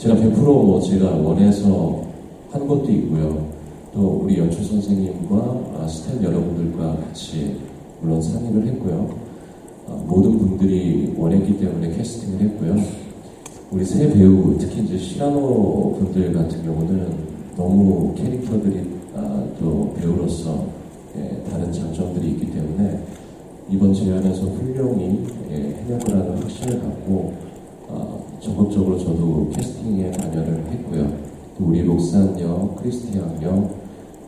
제가 100% 제가 원해서 한 것도 있고요. 또 우리 연출 선생님과 아, 스태프 여러분들과 같이 물론 상의를 했고요. 아, 모든 분들이 원했기 때문에 캐스팅을 했고요. 우리 새 배우, 특히 이제 시라노 분들 같은 경우는 너무 캐릭터들이 아, 또 배우로서 예, 다른 장점들이 있기 때문에 이번 제안에서 훌륭히 예, 해낼 거라는 확신을 갖고 아, 적극적으로 저도 캐스팅에 관여를 했고요. 또 우리 록산 역, 크리스티안 역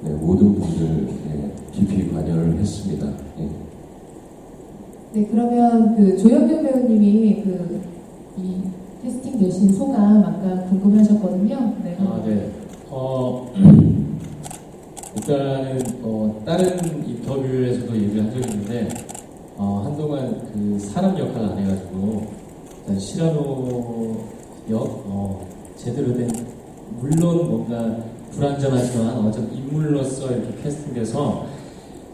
네, 모든 분들 예, 깊이 관여를 했습니다. 예. 네, 그러면 그 조현경 배우님이 그 이 캐스팅 되신 소감 아까 궁금하셨거든요. 네. 아, 네. 어, 일단은, 어, 다른 인터뷰에서도 얘기를 한 적이 있는데, 어, 한동안 그 사람 역할 안 해가지고, 일단 시라노 역, 어, 제대로 된, 물론 뭔가 불안정하지만 어쨌든 인물로서 이렇게 캐스팅돼서,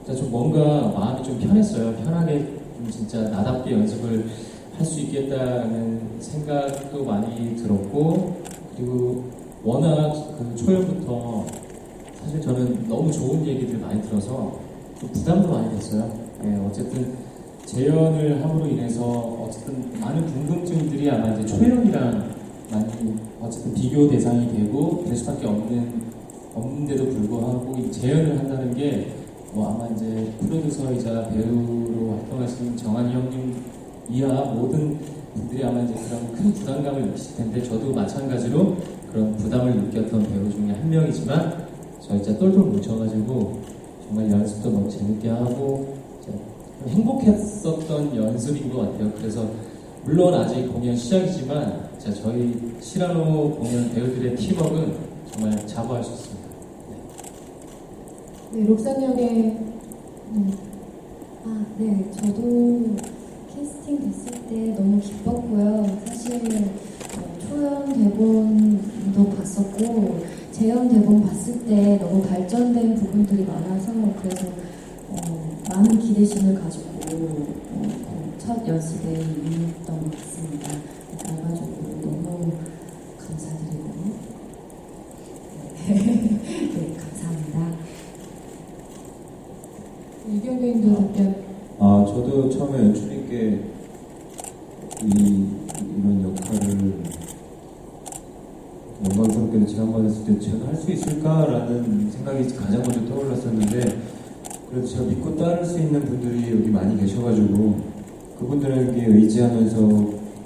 좀 뭔가 마음이 좀 편했어요. 편하게 좀 진짜 나답게 연습을 할 수 있겠다는 생각도 많이 들었고, 그리고 워낙 그 초연부터 사실 저는 너무 좋은 얘기들 많이 들어서 좀 부담도 많이 됐어요. 예, 어쨌든 재연을 함으로 인해서 어쨌든 많은 궁금증들이 아마 이제 초연이랑 많이 어쨌든 비교 대상이 되고 될 수밖에 없는 없는데도 불구하고 이 재연을 한다는 게 뭐 아마 이제 프로듀서이자 배우로 활동하시는 정한이 형님 이하 모든 분들이 아마 이제 그런 큰 부담감을 느끼실 텐데 저도 마찬가지로 그런 부담을 느꼈던 배우 중에 한 명이지만 저희 진짜 똘똘 뭉쳐가지고 정말 연습도 너무 재밌게 하고 행복했었던 연습인 것 같아요. 그래서 물론 아직 공연 시작이지만 진짜 저희 시라노 공연 배우들의 팀워크는 정말 자부할 수 있습니다. 네, 록산 역의 네. 아, 네. 저도 캐스팅 됐을 때 너무 기뻤고요. 사실 어, 초연 대본도 봤었고 재연 대본 봤을 때 너무 발전된 부분들이 많아서 그래서 어, 많은 기대심을 가지고 어, 어, 첫 연습에 임했던 것 같습니다. 결과적으로 너무 감사드리고 네, 감사합니다. 이경 배우님도 답변. 아, 저도 처음에 연출님께 이, 이런 역할을 영광스럽게도 제안받았을 때 제가 할 수 있을까라는 생각이 가장 먼저 떠올랐었는데 제가 믿고 따를 수 있는 분들이 여기 많이 계셔가지고 그분들에게 의지하면서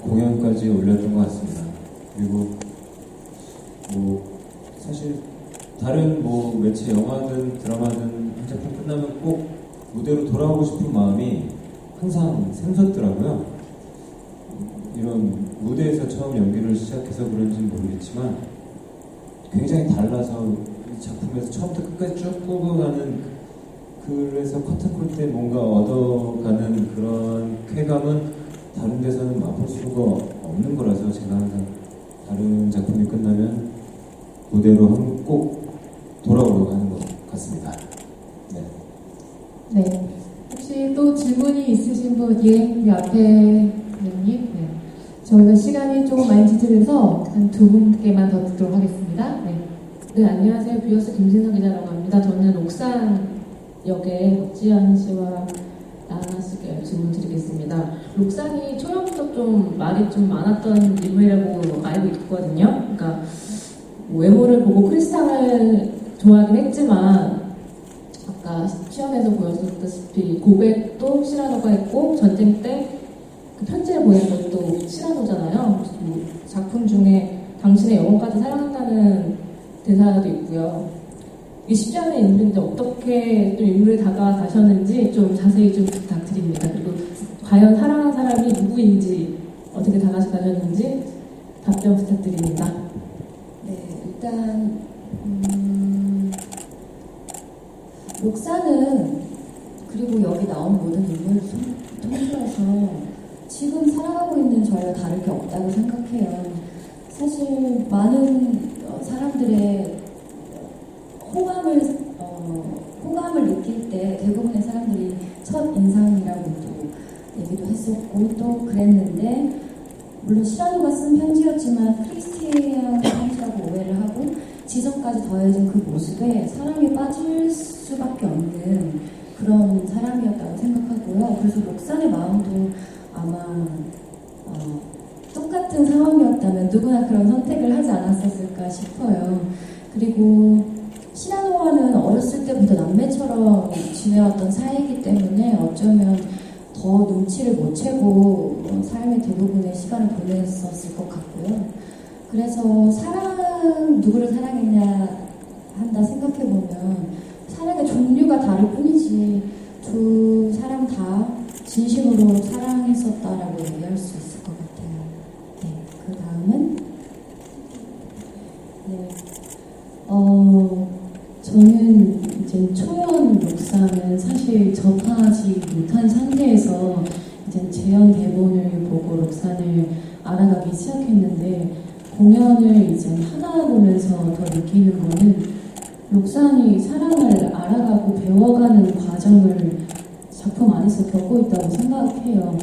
공연까지 올렸던 것 같습니다. 그리고 뭐 사실 다른 뭐 매체 영화든 드라마든 한 작품 끝나면 꼭 무대로 돌아오고 싶은 마음이 항상 샘솟더라고요. 이런 무대에서 처음 연기를 시작해서 그런지는 모르겠지만 굉장히 달라서 이 작품에서 처음부터 끝까지 쭉 꾸고 가는 그래서 커튼콜 때 뭔가 얻어가는 그런 쾌감은 다른 데서는 맛볼 수가 없는 거라서 제가 항상 다른 작품이 끝나면 무대로 한 꼭 돌아오려고 하는 것 같습니다. 네. 네. 혹시 또 질문이 있으신 분, 예, 이 앞에 배우님. 네. 저희가 시간이 조금 많이 지체돼서 한 두 분께만 더 듣도록 하겠습니다. 네. 네, 안녕하세요. 뷰어스 김진석 기자라고 합니다. 저는 옥산 역의 박지현 씨와 나나 씨께 질문 드리겠습니다. 록산이 초반부터 좀 말이 좀 많았던 인물이라고 알고 있거든요. 그러니까 뭐 외모를 보고 크리스탈을 좋아하긴 했지만 아까 시험에서 보였다시피 고백도 시라노가 했고 전쟁 때 그 편지를 보낸 것도 시라노잖아요. 뭐 작품 중에 당신의 영혼까지 사랑한다는 대사도 있고요. 쉽지 않은 인물인데 어떻게 또 인물에 다가가셨는지 좀 자세히 좀 부탁드립니다. 그리고 과연 사랑하는 사람이 누구인지 어떻게 다가가셨는지 답변 부탁드립니다. 네, 일단 음, 록사는 그리고 여기 나온 모든 인물을 통- 통틀어서 지금 살아가고 있는 저희와 다를 게 없다고 생각해요. 사실 많은 어, 사람들의 했었고 또 그랬는데 물론 시라노가 쓴 편지였지만 크리스티안 더해진 그 모습에 사랑에 빠질 수밖에 없는 그런 사람이었다고 생각하고요. 그래서 록산의 마음도 아마 어, 똑같은 상황이었다면 누구나 그런 선택을 하지 않았었을까 싶어요. 그리고 시라노와는 어렸을 때부터 남매처럼 지내왔던 사이이기 때문에 어쩌면 더 눈치를 못 채고 어, 삶의 대부분의 시간을 보냈었을 것 같고요. 그래서 사랑, 누구를 사랑했냐 한다 생각해보면 사랑의 종류가 다를 뿐이지 두 사람 다 진심으로 사랑했었다라고 얘기할 수 있을 것 같아요. 네, 그 다음은 네. 어, 저는 이제 초연 녹사는 사실 접하지 못한 상태에서 이제 재연 대본을 보고 녹산을 알아가기 시작했는데 공연을 이제 하다 보면서 더 느끼는 거는 록산이 사랑을 알아가고 배워가는 과정을 작품 안에서 겪고 있다고 생각해요.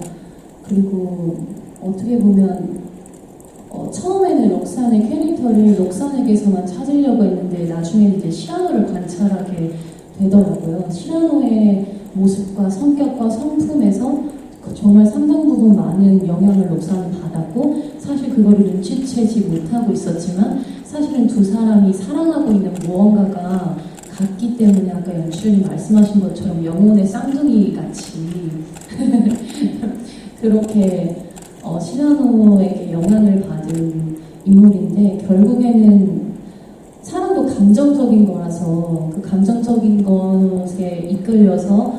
그리고 어떻게 보면 어, 처음에는 록산의 캐릭터를 록산에게서만 찾으려고 했는데 나중에는 이제 시라노를 관찰하게 되더라고요. 시라노의 모습과 성격과 성품에서 그 정말 상당 부분 많은 영향을 록산은 받았고 사실 그거를 눈치채지 못하고 있었지만 사실은 두 사람이 사랑하고 있는 무언가가 같기 때문에 아까 연출님 말씀하신 것처럼 영혼의 쌍둥이 같이 그렇게 어, 시라노에게 영향을 받은 인물인데 결국에는 사람도 감정적인 거라서 그 감정적인 것에 이끌려서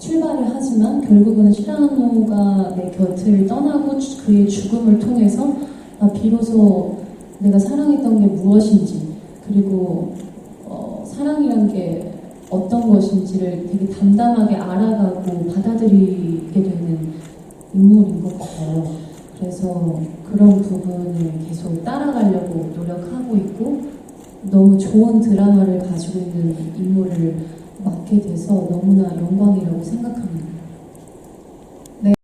출발을 하지만 결국은 시라노가 내 곁을 떠나고 주- 그의 죽음을 통해서 아, 비로소 내가 사랑했던 게 무엇인지 그리고 어, 사랑이란 게 어떤 것인지를 되게 담담하게 알아가고 받아들이게 되는 인물인 것 같아요. 그래서 그런 부분을 계속 따라가려고 노력하고 있고 너무 좋은 드라마를 가지고 있는 인물을 맡게 돼서 너무나 영광이라고 생각합니다.